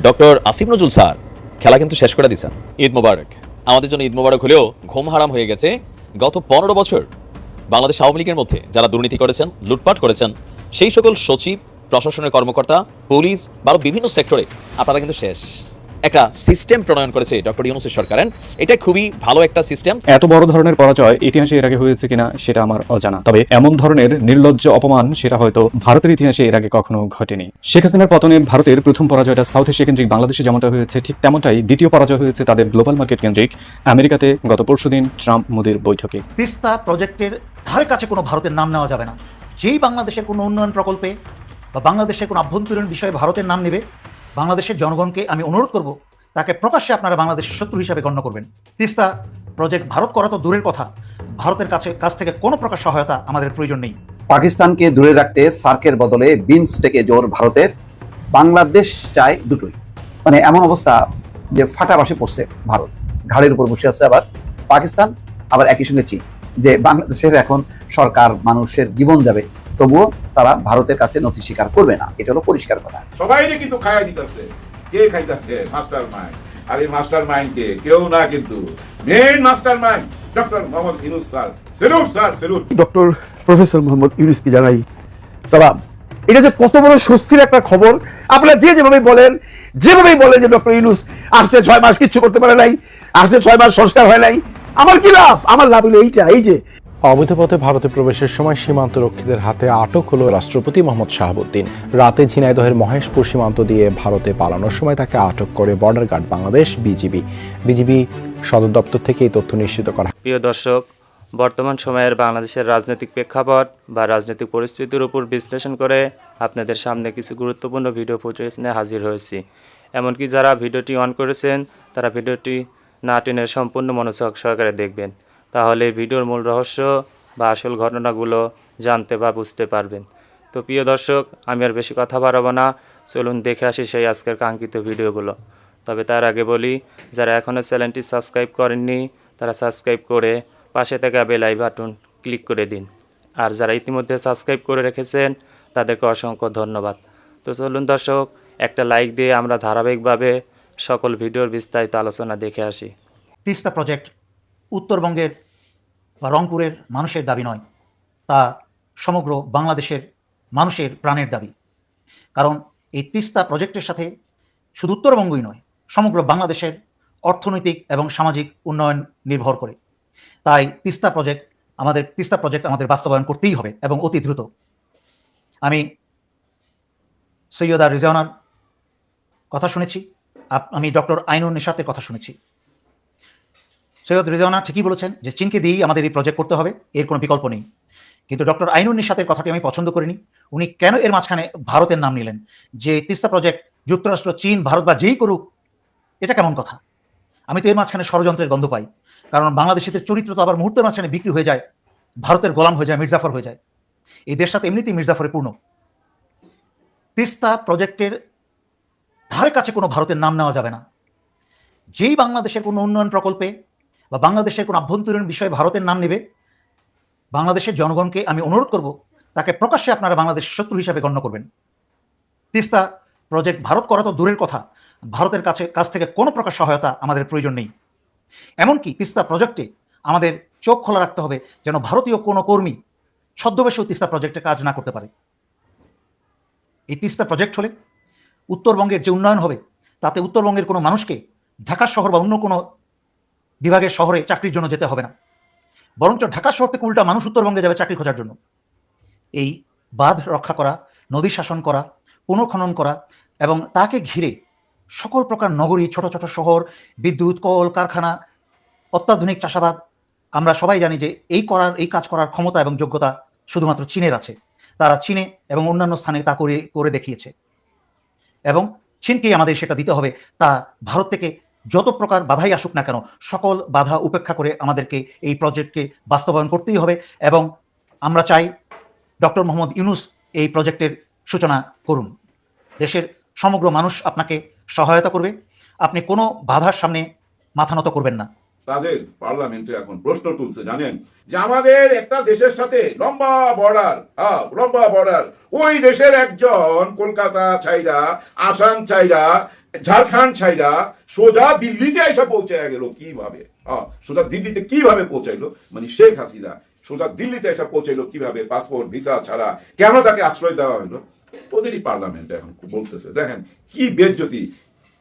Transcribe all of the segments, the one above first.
Doctor Asif Nazrul sir, খেলা কিন্তু শেষ করে দিছেন ঈদ মোবারক। আমাদের জন্য ঈদ মোবারক হলেও ঘুম হারাম হয়ে গেছে। গত পনেরো বছর বাংলাদেশ আওয়ামী লীগের মধ্যে যারা দুর্নীতি করেছেন, লুটপাট করেছেন, সেই সকল সচিব, প্রশাসনের কর্মকর্তা, পুলিশ বা বিভিন্ন সেক্টরে, আপনারা কিন্তু শেষ। একটা সিস্টেম প্রণয়ন করেছে ডক্টর ইউনুসের সরকার। এটা খুবই ভালো একটা সিস্টেম। এত বড় ধরনের পরাজয় ইতিহাসে এর আগে হয়েছে কিনা সেটা আমার অজানা। তবে এমন ধরনের নির্লজ্জ অপমান সেটা হয়তো ভারতের ইতিহাসে এর আগে কখনো ঘটেনি। শেখ হাসিনার পতনে ভারতের প্রথম পরাজয়টা সাউথ এশিয়া কেন্দ্রিক বাংলাদেশে যেমনটা হয়েছে ঠিক তেমনটাই দ্বিতীয় পরাজয় হয়েছে তাদের গ্লোবাল মার্কেট কেন্দ্রিক আমেরিকাতে গত পরশুদিন ট্রাম্প মোদির বৈঠকে। তিস্তা প্রজেক্টের ধারে কাছে কোনো ভারতের নাম নেওয়া যাবে না। যেই বাংলাদেশের কোনো উন্নয়ন প্রকল্পে বা বাংলাদেশের কোনো আভ্যন্তরীণ বিষয়ে ভারতের নাম নেবে বাংলাদেশের জনগণকে আমি অনুরোধ করব, তাকে প্রকাশ্যে আপনারা বাংলাদেশের শত্রু হিসাবে গণ্য করবেন। তিস্তা প্রজেক্ট ভারত করা তো দূরের কথা। ভারতের কাছে, কাছ থেকে কোনো প্রকার সহায়তা আমাদের প্রয়োজন নেই। পাকিস্তানকে দূরে রাখতে সার্কের বদলে বিমস্টেকে জোর ভারতের। বাংলাদেশ চায় দুটোই। মানে এমন অবস্থা যে ফাটাবাসে পড়ছে ভারত। ঘাড়ের উপর বসে আছে আবার পাকিস্তান, আবার একই সঙ্গে চীন। যে বাংলাদেশের এখন সরকার মানুষের জীবন যাবে তবুও তারা ভারতের কাছে নথি স্বীকার করবে না। এটা হলো পরিষ্কার কথা। সবাইরে কিন্তু খাইয়া দিতেছে। কে খাইতেছে? মাস্টার মাইন্ড আর এই মাস্টার মাইন্ড কে কেউ না কিন্তু main master mind doctor Mohammad Yunus sir. Salute sir salute. Doctor professor Mohammad ইউনুসকে জানাই? সালাম। এটা যে কত বড় স্বস্তির একটা খবর। আপনারা যে যেভাবে বলেন যেভাবেই বলেন যে ডক্টর ইউনুস আসছে ছয় মাস কিচ্ছু করতে পারে নাই আসছে ছয় মাস সংস্কার হয় নাই আমার কি লাভ? আমার লাভ হলো এইটা এই যে অবৈধ পথে ভারতে প্রবেশের সময় সীমান্ত রক্ষীদের হাতে আটক হলো রাষ্ট্রপতি মোহাম্মদ শাহাবুদ্দিন। রাতে ঝিনাইদহের মহেশপুর সীমান্ত দিয়ে ভারতে পালানোর সময় তাকে আটক করে border guard Bangladesh, BGB. BGB সদর দপ্তর থেকে এই তথ্য নিশ্চিত করা প্রিয় দর্শক, বর্তমান সময়ের বাংলাদেশের রাজনৈতিক প্রেক্ষাপট বা রাজনৈতিক পরিস্থিতির উপর বিশ্লেষণ করে আপনাদের সামনে কিছু গুরুত্বপূর্ণ ভিডিও ফুটেজ হাজির হয়েছি। এমনকি যারা ভিডিওটি অন করেছেন, তারা ভিডিওটি না টেনে সম্পূর্ণ মনোযোগ সহকারে দেখবেন। তাহলে ভিডিওর মূল রহস্য বা আসল ঘটনাগুলো জানতে বা বুঝতে পারবেন। তো প্রিয় দর্শক, আমি আর বেশি কথা বাড়াবো না। চলুন দেখে আসি সেই আজকের কাঙ্ক্ষিত ভিডিওগুলো। তবে তার আগে বলি, যারা এখনও চ্যানেলটি সাবস্ক্রাইব করেননি, তারা সাবস্ক্রাইব করে পাশে থাকা বেল আই বাটন ক্লিক করে দিন। আর যারা ইতিমধ্যে সাবস্ক্রাইব করে রেখেছেন, তাদেরকে অসংখ্য ধন্যবাদ। তো চলুন দর্শক, একটা লাইক দিয়ে আমরা ধারাবাহিকভাবে সকল ভিডিওর বিস্তারিত আলোচনা দেখে আসি। তিস্তা প্রজেক্ট, উত্তরবঙ্গের বা রংপুরের মানুষের দাবি নয়, তা সমগ্র বাংলাদেশের মানুষের প্রাণের দাবি। কারণ এই তিস্তা প্রজেক্টের সাথে শুধু উত্তরবঙ্গই নয়, সমগ্র বাংলাদেশের অর্থনৈতিক এবং সামাজিক উন্নয়ন নির্ভর করে। তাই তিস্তা প্রজেক্ট আমাদের, তিস্তা প্রজেক্ট আমাদের বাস্তবায়ন করতেই হবে এবং অতি দ্রুত। আমি সৈয়দা রিজানার কথা শুনেছি আমি ডক্টর আইনুন নিশাতের কথা শুনেছি। সৈয়দ রিজওয়ানা ঠিকই বলেছেন যে চীনকে দিয়েই আমাদের এই প্রজেক্ট করতে হবে, এর কোনো বিকল্প নেই। কিন্তু ডক্টর আইনুন সাথে কথাটি আমি পছন্দ করিনি। উনি কেন এর মাঝখানে ভারতের নাম নিলেন? যে তিস্তা প্রজেক্ট যুক্তরাষ্ট্র, চীন, ভারত বা যেই করুক, এটা কেমন কথা? আমি তো এর মাঝখানে ষড়যন্ত্রের গন্ধ পাই। কারণ বাংলাদেশিদের চরিত্র তো আবার মুহূর্তের মাঝখানে বিক্রি হয়ে যায়, ভারতের গোলাম হয়ে যায়, মির্জাফর হয়ে যায়। এই দেশটা তো এমনিতেই মির্জাফরে পূর্ণ। তিস্তা প্রজেক্টের ধারে কাছে কোনো ভারতের নাম নেওয়া যাবে না। যেই বাংলাদেশের কোনো উন্নয়ন প্রকল্পে বা বাংলাদেশের কোনো আভ্যন্তরীণ বিষয়ে ভারতের নাম নেবে, বাংলাদেশের জনগণকে আমি অনুরোধ করব, তাকে প্রকাশ্যে আপনারা বাংলাদেশ শত্রু হিসাবে গণ্য করবেন। তিস্তা প্রজেক্ট ভারত করা তো দূরের কথা, ভারতের কাছে, কাছ থেকে কোনো প্রকার সহায়তা আমাদের প্রয়োজন নেই। এমনকি তিস্তা প্রজেক্টে আমাদের চোখ খোলা রাখতে হবে যেন ভারতীয় কোনো কর্মী ছদ্মবেশেও তিস্তা প্রজেক্টে কাজ না করতে পারে। এই তিস্তা প্রজেক্ট হলে উত্তরবঙ্গের যে উন্নয়ন হবে, তাতে উত্তরবঙ্গের কোনো মানুষকে ঢাকা শহর বা অন্য কোনো বিভাগের শহরে চাকরির জন্য যেতে হবে না। বরঞ্চ ঢাকা শহর থেকে উল্টা মানুষ উত্তরবঙ্গে যাবে চাকরি খোঁজার জন্য। এই বাঁধ রক্ষা করা, নদী শাসন করা পুনঃখনন করা এবং তাকে ঘিরে সকল প্রকার নগরী, ছোট ছোট শহর, বিদ্যুৎ, কল, কারখানা, অত্যাধুনিক চাষাবাদ, আমরা সবাই জানি যে এই করার, এই কাজ করার ক্ষমতা এবং যোগ্যতা শুধুমাত্র চীনের আছে। তারা চীনে এবং অন্যান্য স্থানে তা করে করে দেখিয়েছে। এবং চীনকেই আমাদের সেটা দিতে হবে। তা ভারত থেকে যত প্রকার বাধাই আসুক না কেন, সকল বাধা উপেক্ষা করে আমাদেরকে এই প্রজেক্টকে বাস্তবায়ন করতেই হবে এবং আমরা চাই ডক্টর মোহাম্মদ ইউনুস এই প্রজেক্টের সূচনা করুন। দেশের সমগ্র মানুষ আপনাকে সহায়তা করবে। আপনি কোনো বাধার সামনে মাথা নত করবেন না। তাদের পার্লামেন্টে এখন প্রশ্ন তুলছে, জানেন? যে আমাদের একটা দেশের সাথে লম্বা বর্ডার হ্যাঁ লম্বা বর্ডার ওই দেশের একজন কলকাতা চাইরা আসাম চাইরা ঝাড়খণ্ড ছাইরা সোজা দিল্লিতে এসে পৌঁছায় গেল কীভাবে? সোজা দিল্লিতে কীভাবে পৌঁছাইলো? মানে শেখ হাসিনা সোজা দিল্লিতে এসে পৌঁছাইলো কীভাবে? পাসপোর্ট, ভিসা ছাড়া। কেন তাকে আশ্রয় দেওয়া হলো ওদেরই পার্লামেন্ট এখন বলতেছে, দেখেন কি বেজ্জতি।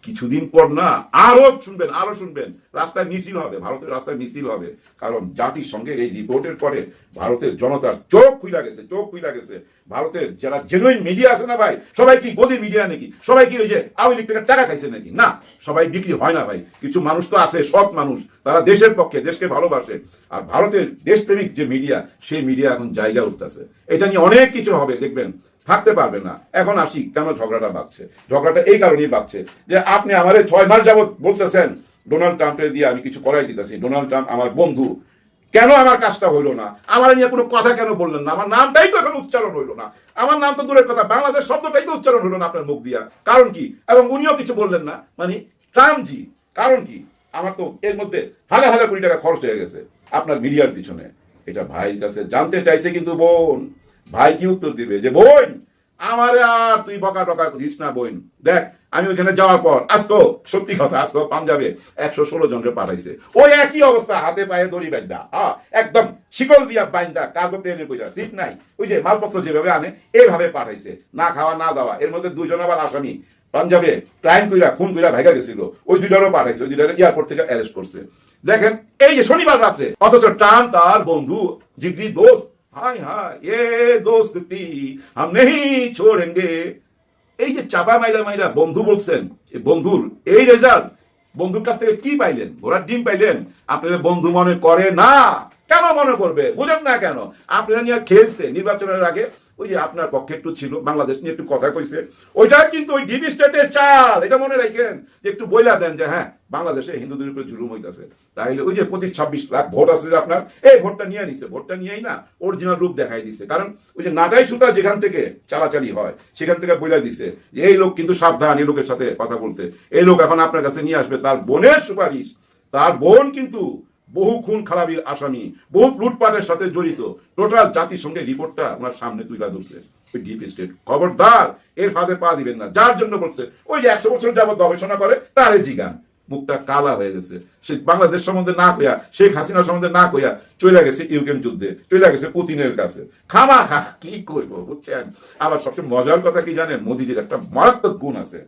কিছুদিন পর না, আরও শুনবেন আরও শুনবেন। রাস্তায় মিছিল হবে, ভারতের রাস্তায় মিছিল হবে। কারণ জাতিসংঘের এই রিপোর্টের পরে ভারতের জনতার চোখ খুইলা গেছে, চোখ খুইলা গেছে। ভারতের যারা জেনুইন মিডিয়া আছে না ভাই, সবাই কি গদি মিডিয়া নাকি? সবাই কি যে আওয়ামী লীগ থেকে টাকা খাইছে নাকি? না, সবাই বিক্রি হয় না ভাই। কিছু মানুষ তো আছে, সৎ মানুষ। তারা দেশের পক্ষে, দেশকে ভালোবাসে। আর ভারতের দেশপ্রেমিক যে মিডিয়া সেই মিডিয়া এখন জায়গা উঠতেছে। এটা নিয়ে অনেক কিছু হবে, দেখবেন। থাকতে পারবে না। এখন আসি কেন ঝগড়াটা বাড়ছে? ঝগড়াটা এই কারণেই বাড়ছে যে আপনি আমার ছয় মাস যাবত বলতেছেন ডোনাল্ড ট্রাম্পের দিয়ে আমি কিছু করাই দিতেছি। ডোনাল্ড ট্রাম্প আমার বন্ধু। কেন আমার কাজটা হইল না? আমার নিয়ে কোনো কথা কেন বললেন না? আমার নামটাই তো এখন উচ্চারণ হইল না। আমার নাম তো দূরের কথা। বাংলাদেশ শব্দটাই তো উচ্চারণ হইল না আপনার মুখ দিয়া। কারণ কি? এবং উনিও কিছু বললেন না। মানে ট্রাম্পজি, কারণ কি? আমার তো এর মধ্যে হাজার হাজার কোটি টাকা খরচ হয়ে গেছে আপনার মিডিয়ার পিছনে। এটা ভাইয়ের কাছে জানতে চাইছে কিন্তু বোন। ভাই কি উত্তর দিবে? যে বোন আমারে আর তুই বকা টকা দিস না বোন। দেখ, আমি ওইখানে যাওয়ার পর, আজকো, সত্যি কথা, আজকো পাঞ্জাবে একশো ষোলো জনকে পাঠাইছে। ওই একই অবস্থা, হাতে পায়ে দড়ি বাইন্দা হ্যাঁ একদম শিকল দিয়া বাইন্দা কার্গো প্লেনে কইরা সিট নাই? ওই যে মালপত্র যেভাবে আনে, এইভাবে পাঠাইছে, না খাওয়া, না দাওয়া। এর মধ্যে দুজন আবার আসামি, পাঞ্জাবে ক্রাইম কইরা, খুন কইরা ভাইগা গেছিল। ওই দুইটারও পাঠাইছে, ওই দুইটারে এয়ারপোর্ট থেকে অ্যারেস্ট করছে। দেখেন, এই যে শনিবার রাত্রে, অথচ ট্রাম্প তার বন্ধু, জিগরি দোস্ত হাই হাই এ দোস্তি হাম নেহি ছোড়েঙ্গে এই যে চাপা মাইলা মাইলা বন্ধু বলছেন বন্ধুর, এই রেজাল্ট বন্ধুর কাছ থেকে কি পাইলেন? ঘোড়ার ডিম পাইলেন। আপনারা বন্ধু মনে করে না। কেন মনে করবে? বুঝেন না কেন? আপনারা নিয়ে খেলছে নির্বাচনের আগে। ওই যে আপনার পক্ষে একটু ছিল, বাংলাদেশ নিয়ে একটু কথা কইছে। ওইটা কিন্তু ওই ডিবি স্টেটের চাল, এটা মনে রাখেন। যে একটু বইলা দেন যে হ্যাঁ বাংলাদেশে হিন্দুদের উপরে জুলুম হইতাছে। তাইলে ওই যে পঁচিশ ছাব্বিশ লাখ ভোট আছে যে আপনার, এই ভোটটা নিয়ে নিছে, ভোটটা নিয়েই না অরিজিনাল রূপ দেখাই দিছে। কারণ ওই যে নাটাই সুতা যেখান থেকে চালাচালি হয়, সেখান থেকে বইলা দিছে যে, এই লোক কিন্তু সাবধান এই লোকের সাথে কথা বলতে। এই লোক এখন আপনার কাছে নিয়ে আসবে, তার বোনের সুপারিশ, তার বোন কিন্তু বহু খুন খারাপির আসামি বহু লুটপাটের সাথে জড়িত। টোটাল জাতিসংঘের রিপোর্টটা ওনার সামনে তুলে ধরছে। ওই ডিপ স্টেট খবরদার, এর ফাঁদে পা দিবেন না। যার জন্য বলছে, ওই যে একশো বছর যাবত গবেষণা করে তারে জিগান। মুখটা কালা হয়ে গেছে। সে বাংলাদেশ সম্বন্ধে না কইয়া, শেখ হাসিনা সম্বন্ধে না কইয়া চলে গেছে ইউক্রেন যুদ্ধে, চলে গেছে পুতিনের কাছে। খামা খা কি করব বুঝছেন? আবার সবচেয়ে মজার কথা কি জানেন? মোদিজির একটা মারাত্মক গুণ আছে।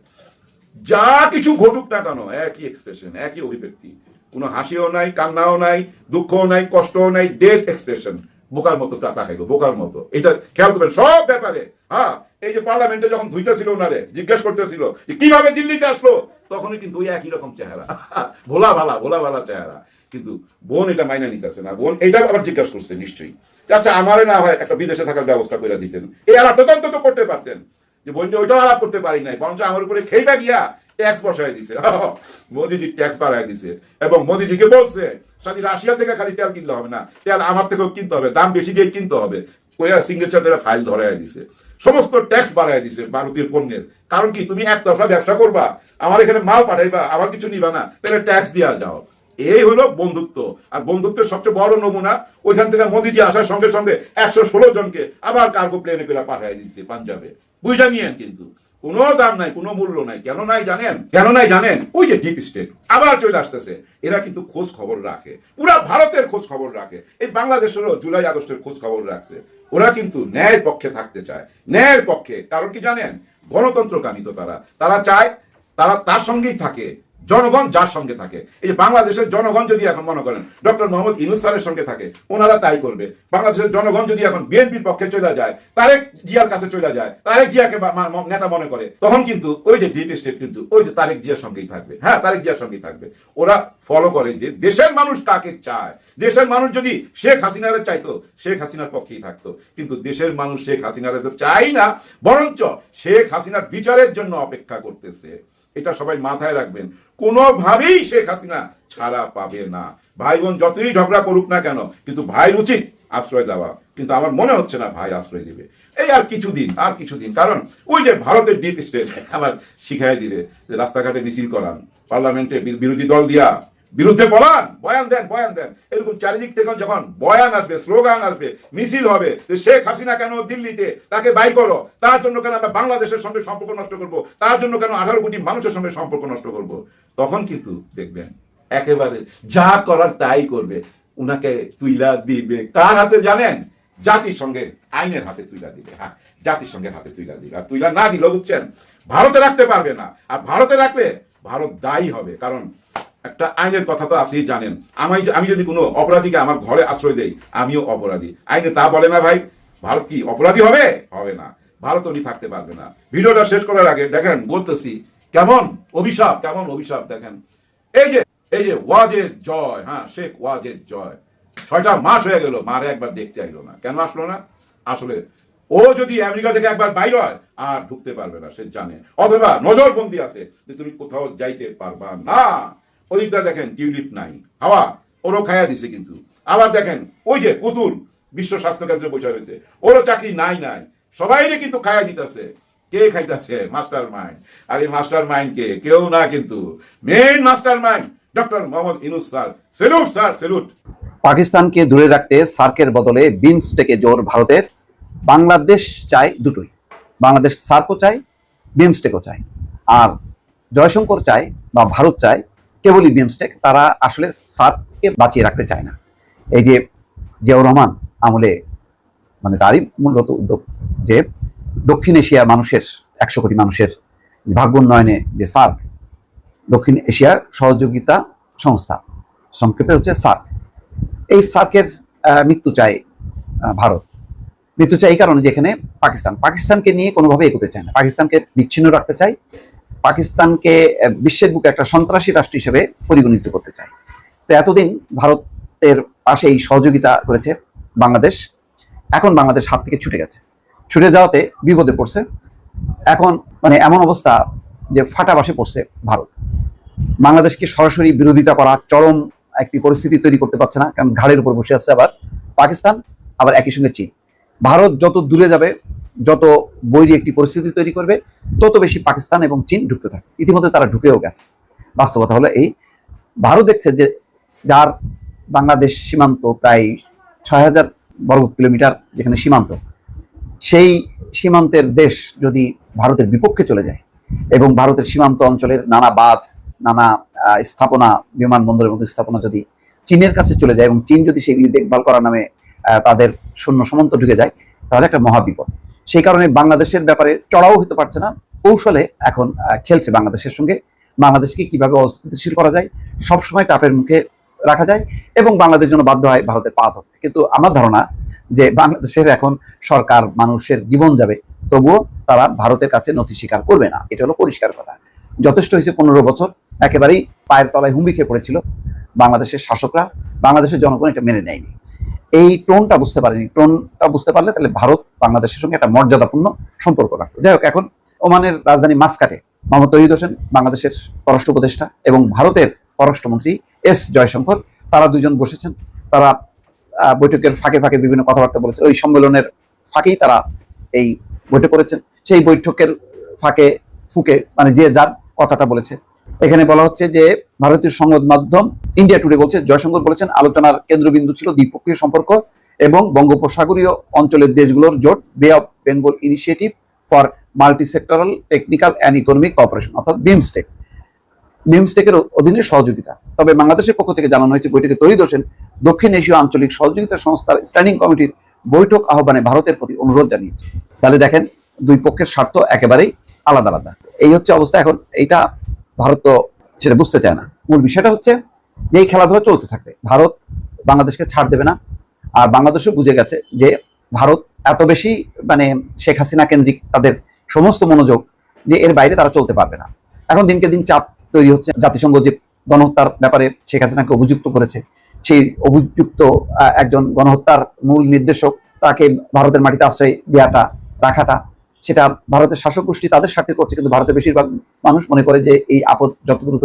যা কিছু ঘটুক না কেন, একই এক্সপ্রেশন একই অভিব্যক্তি। কোনো হাসিও নাই, কান্নাও নাই, দুঃখও নাই, কষ্টও নাই ডেথ এক্সপ্রেশন বোকার মতো তা তাকাইলো বোকার মতো। এটা খেয়াল করবেন, সব ব্যাপারে। হ্যাঁ এই যে পার্লামেন্টে যখন ধুইতেছিল ওনারে, জিজ্ঞেস করতেছিল যে কীভাবে দিল্লিতে আসলো? তখনই কিন্তু ওই একই রকম চেহারা। ভোলা ভালা ভোলা ভালা চেহারা। কিন্তু বোন এটা মাইনা নিতেছে না। বোন এটা আবার জিজ্ঞাসা করছে নিশ্চয়ই। আচ্ছা আমারে না হয় একটা বিদেশে থাকার ব্যবস্থা করে দিতেন। এই আলাপটা তো করতে পারতেন। যে বোনটা ওইটাও আলাপ করতে পারি নাই, বরঞ্চ আমার উপরে খেইবা গিয়া ট্যাক্স বসায় দিছে। মোদিজি ট্যাক্স বাড়ায় দিছে। এবং মোদিজিকে বলছে সাথে রাশিয়া থেকে খালি তেল কিনতে হবে না। তেল আমার থেকেও কিনতে হবে, দাম বেশি দিয়ে কিনতে হবে। কইয়া সিগনেচার ফাইল ধরায় দিছে। সমস্ত ট্যাক্স বাড়ায় দিছে ভারতীয় পণ্যের। কারণ কি, তুমি একতরফা ব্যবসা করবা, আমার এখানে মাল পাঠাইবা, আমার কিছু নিবা না, তাহলে ট্যাক্স দিয়া যাও। এই হলো বন্ধুত্ব। আর বন্ধুত্বের সবচেয়ে বড় নমুনা, ওইখান থেকে মোদিজি আসার সঙ্গে সঙ্গে একশো ষোলো জনকে আবার কার্গো প্লেনে করে পাঠাই দিচ্ছে পাঞ্জাবে। বুঝা নিয়েন কিন্তু। কোনো দাম নাই, কোনো মূল্য নাই। কেন নাই জানেন? কেন নাই জানেন? ওই যে ডিপ স্টেট আবার চলে আসতেছে। এরা কিন্তু খোঁজ খবর রাখে। পুরা ভারতের খোঁজ খবর রাখে। এই বাংলাদেশেরও জুলাই আগস্টের খোঁজ খবর রাখছে। ওরা কিন্তু ন্যায়ের পক্ষে থাকতে চায়। ন্যায়ের পক্ষে। কারণ কি জানেন? গণতন্ত্রকামী তো তারা। তারা চায়, তারা তার সঙ্গেই থাকে। জনগণ যার সঙ্গে থাকে। এই যে বাংলাদেশের জনগণ যদি এখন মনে করেন, ডক্টর মোহাম্মদ ইনুস স্যারের সঙ্গে থাকে, ওনারা তাই করবে। বাংলাদেশের জনগণ যদি এখন বিএনপির পক্ষে চলে যায়, তারেক জিয়ার কাছে চলে যায়, তারেক জিয়াকে নেতা মনে করে, তখন কিন্তু ওই যে ডিপ স্টেট কিন্তু ওই যে তারেক জিয়ার সঙ্গেই থাকবে। হ্যাঁ তারেক জিয়ার সঙ্গেই থাকবে। ওরা ফলো করে যে দেশের মানুষ কাকে চায়। দেশের মানুষ যদি শেখ হাসিনারে চাইতো, শেখ হাসিনার পক্ষেই থাকতো। কিন্তু দেশের মানুষ শেখ হাসিনারে তো চাই না, বরঞ্চ শেখ হাসিনার বিচারের জন্য অপেক্ষা করতেছে। এটা সবাই মাথায় রাখবেন। কোনোভাবেই শেখ হাসিনা ছাড়া পাবে না। ভাই বোন যতই ঝগড়া করুক না কেন, কিন্তু ভাই উচিত আশ্রয় দেওয়া। কিন্তু আমার মনে হচ্ছে না ভাই আশ্রয় দিবে। এই আর কিছুদিন আর কিছুদিন। কারণ ওই যে ভারতের ডিপ স্টেট আবার শিখাই দিবে যে রাস্তাঘাটে মিছিল করান পার্লামেন্টে বিরোধী দল দিয়া। বিরুদ্ধে বলান বয়ান দেন বয়ান দেন। এরকম চারিদিক থেকে যখন বয়ান আসবে, স্লোগান আসবে, মিছিল হবে, যে শেখ হাসিনা কেন দিল্লিতে তাকে বাইর করো? তার জন্য কেন আমরা বাংলাদেশের সঙ্গে সম্পর্ক নষ্ট করব? তার জন্য কেন আঠারো কোটি মানুষের সঙ্গে সম্পর্ক নষ্ট করব? তখন কিন্তু দেখবেন, একেবারে যা করার তাই করবে। উনাকে তুইলা দিবে। কার হাতে জানেন? জাতিসংঘের আইনের হাতে তুইলা দিবে। হ্যাঁ জাতিসংঘের হাতে তুইলা দিবে। আর তুইলা না দিল বুঝছেন, ভারতে রাখতে পারবে না। আর ভারতে রাখলে ভারত দায়ী হবে। কারণ একটা আইনের কথা তো আপনি জানেন। আমি আমি যদি কোনো অপরাধীকে আমার ঘরে আশ্রয় দেই, আমিও অপরাধী। আইনে তা বলে না ভাই। ভারত কি অপরাধী হবে? হবে না। ভারত উনি থাকতে পারবে না। ভিডিওটা শেষ করার আগে দেখেন, বলতেছি, কেমন অভিশাপ কেমন অভিশাপ দেখেন। এই যে এই যে ওয়াজেদ জয় হ্যাঁ শেখ ওয়াজেদ জয়। ছয়টা মাস হয়ে গেল মারে একবার দেখতে আইলো না। কেন আসলো না? আসলে ও যদি আমেরিকা থেকে একবার বাইর হয়, আর ঢুকতে পারবে না, সে জানে। অথবা নজরবন্দি আছে যে তুমি কোথাও যাইতে পারবা না। ওইটা দেখেন টিউলিপ নাই। হাওয়া, ওরও খায়া দিছে কিন্তু। আবার দেখেন, ওই যে পুতুল, বিশ্ব স্বাস্থ্য কেন্দ্রে বসে রয়েছে। ওরও চাকরি নাই নাই। সবাইরে কিন্তু খায়া দিতেছে। কে খাইতেছে? Master mind. আর এই মাস্টার মাইন্ড কে? কেউ না কিন্তু। Main master mind, doctor Mohammad Yunus sir. Salute sir, salute. পাকিস্তানকে দূরে রাখতে সার্কের বদলে বিমস্টেকে জোর ভারতের। বাংলাদেশ চায় দুটোই। বাংলাদেশ সার্কও চায় বিমস্টেকও চায়। আর জয়শঙ্কর চায় বা ভারত চায় কেবলই বিমস্টেক তারা আসলে সার্ককে বাঁচিয়ে রাখতে চায় না। এই যে জিয়াউর রহমান আমলে মানে তারই মূলত উদ্যোগ যে দক্ষিণ এশিয়া মানুষের, একশো কোটি মানুষের ভাগ্য উন্নয়নে যে সার্ক, দক্ষিণ এশিয়ার সহযোগিতা সংস্থা, সংক্ষেপে হচ্ছে সার্ক। এই সার্কের মৃত্যু চায় ভারত। মৃত্যু চাই এই কারণে যেখানে পাকিস্তান। পাকিস্তানকে নিয়ে কোনোভাবে এগোতে চায় না। পাকিস্তানকে বিচ্ছিন্ন রাখতে চায়। পাকিস্তানকে বিশ্বের বুকে একটা সন্ত্রাসী রাষ্ট্র হিসেবে পরিগণিত করতে চায়। তো এতদিন ভারতের পাশে এই সহযোগিতা করেছে বাংলাদেশ। এখন বাংলাদেশ হাত থেকে ছুটে গেছে। ছুটে যাওয়াতে বিপদে পড়ছে। এখন মানে এমন অবস্থা যে ফাটাবাসে পড়ছে ভারত। বাংলাদেশকে সরাসরি বিরোধিতা করা চরম একটি পরিস্থিতি তৈরি করতে পারছে না। কারণ ঘাড়ের উপর বসে আছে আবার পাকিস্তান, আবার একই সঙ্গে চীন। ভারত যত দূরে যাবে যত বৈরী একটি পরিস্থিতি তৈরি করবে, তত বেশি পাকিস্তান এবং চীন ঢুকতে থাকে ইতিমধ্যে তারা ঢুকেও গেছে। বাস্তবতা হলো এই। ভারত দেখছে যে যার বাংলাদেশ সীমান্ত প্রায় ছয় হাজার বর্গ কিলোমিটার যেখানে সীমান্ত, সেই সীমান্তের দেশ যদি ভারতের বিপক্ষে চলে যায় এবং ভারতের সীমান্ত অঞ্চলের নানা বাঁধ, নানা স্থাপনা, বিমানবন্দরের মতো স্থাপনা যদি চীনের কাছে চলে যায় এবং চীন যদি সেগুলি দেখভাল করার নামে তাদের সৈন্য সীমান্ত ঢুকে যায়, তাহলে একটা মহাবিপদ। সেই কারণে বাংলাদেশের ব্যাপারে চড়াও হতে পারছে না। কৌশলে এখন খেলছে বাংলাদেশের সঙ্গে। বাংলাদেশকে কীভাবে অস্থিতিশীল করা যায়, সবসময় টাপের মুখে রাখা যায় এবং বাংলাদেশ জন্য বাধ্য হয় ভারতের পা ধরতে। কিন্তু আমার ধারণা যে বাংলাদেশের এখন সরকার মানুষের জীবন যাবে, তবুও তারা ভারতের কাছে নথি স্বীকার করবে না। এটা হলো পরিষ্কার কথা। যথেষ্ট হয়েছে পনেরো বছর, একেবারেই পায়ের তলায় হুমড়ি খেয়ে পড়েছিল। বাংলাদেশের শাসকরা বাংলাদেশের জনগণ এটা মেনে নেয়নি। এই টোনটা বুঝতে পারেনি। টোনটা বুঝতে পারলে তাহলে ভারত বাংলাদেশের সঙ্গে একটা মর্যাদাপূর্ণ সম্পর্ক রাখতো। যাই হোক, এখন ওমানের রাজধানী মাসকাটে মোহাম্মদ তহিদ হোসেন, বাংলাদেশের পররাষ্ট্র উপদেষ্টা এবং ভারতের পররাষ্ট্রমন্ত্রী এস জয়শঙ্কর, তারা দুজন বসেছেন। তারা বৈঠকের ফাঁকে ফাঁকে বিভিন্ন কথাবার্তা বলেছে ওই সম্মেলনের ফাঁকেই তারা এই বৈঠক করেছেন। সেই বৈঠকের ফাঁকে, ফুকে মানে যে যার কথাটা বলেছে এখানে বলা হচ্ছে যে ভারতীয় সংবাদ মাধ্যম ইন্ডিয়া টুডে বলছে, জয়শঙ্কর বলেছেন, আলোচনার কেন্দ্রবিন্দু ছিল দ্বিপক্ষীয় সম্পর্ক এবং বঙ্গোপসাগরীয় অঞ্চলের দেশগুলোর জোট bay of Bengal initiative for multi sectoral technical and economic cooperation অর্থাৎ বিমস্টেক। বিমস্টেকের অধীনে সহযোগিতা। তবে বাংলাদেশের পক্ষ থেকে জানানো হয়েছে, বৈঠকে তৈরি হোসেন দক্ষিণ এশীয় আঞ্চলিক সহযোগিতা সংস্থার স্ট্যান্ডিং কমিটির বৈঠক আহ্বানে ভারতের প্রতি অনুরোধ জানিয়েছে। তাহলে দেখেন, দুই পক্ষের স্বার্থ একেবারেই আলাদা আলাদা। এই হচ্ছে অবস্থা। এখন এইটা ভারত তো সেটা বুঝতে চায় না। মূল বিষয়টা হচ্ছে যে এই খেলাধুলা চলতে থাকবে। ভারত বাংলাদেশকে ছাড় দেবে না। আর বাংলাদেশও বুঝে গেছে যে ভারত এত বেশি মানে শেখ হাসিনা কেন্দ্রিক তাদের সমস্ত মনোযোগ যে এর বাইরে তারা চলতে পারবে না। এখন দিনকে দিন চাপ তৈরি হচ্ছে। জাতিসংঘ যে গণহত্যার ব্যাপারে শেখ হাসিনাকে অভিযুক্ত করেছে, সেই অভিযুক্ত একজন গণহত্যার মূল নির্দেশক তাকে ভারতের মাটিতে আশ্রয় দেওয়াটা রাখাটা সেটা ভারতের শাসক গোষ্ঠী তাদের স্বার্থে করছে, কিন্তু ভারতের বেশিরভাগ মানুষ মনে করে যে এই আপদ যত দ্রুত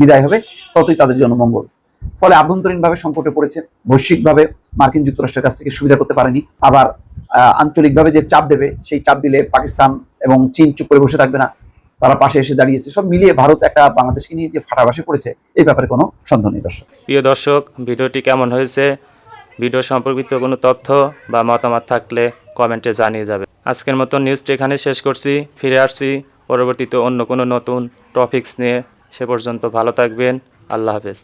বিদায় হবে, ততই তাদের জন্য মঙ্গল। ফলে আভ্যন্তরীণভাবে সংকটে পড়েছে, বৈশ্বিকভাবে মার্কিন যুক্তরাষ্ট্রের কাছ থেকে সুবিধা করতে পারেনি, আবার আঞ্চলিকভাবে যে চাপ দেবে, সেই চাপ দিলে পাকিস্তান এবং চীন চুপ করে বসে থাকবে না, তারা পাশে এসে দাঁড়িয়েছে। সব মিলিয়ে ভারত একটা বাংলাদেশকে নিয়ে যে ফাটাবাসে পড়েছে, এই ব্যাপারে কোনো সন্দেহ নেই দর্শক। প্রিয় দর্শক, ভিডিওটি কেমন হয়েছে? ভিডিও সম্পর্কিত কোনো তথ্য বা মতামত থাকলে কমেন্টে জানিয়ে যাবে আজকের মতো নিউজটি এখানে শেষ করছি। ফিরে আসছি পরবর্তীতে অন্য কোনো নতুন টপিকস নিয়ে। সে পর্যন্ত ভালো থাকবেন। আল্লাহ হাফেজ।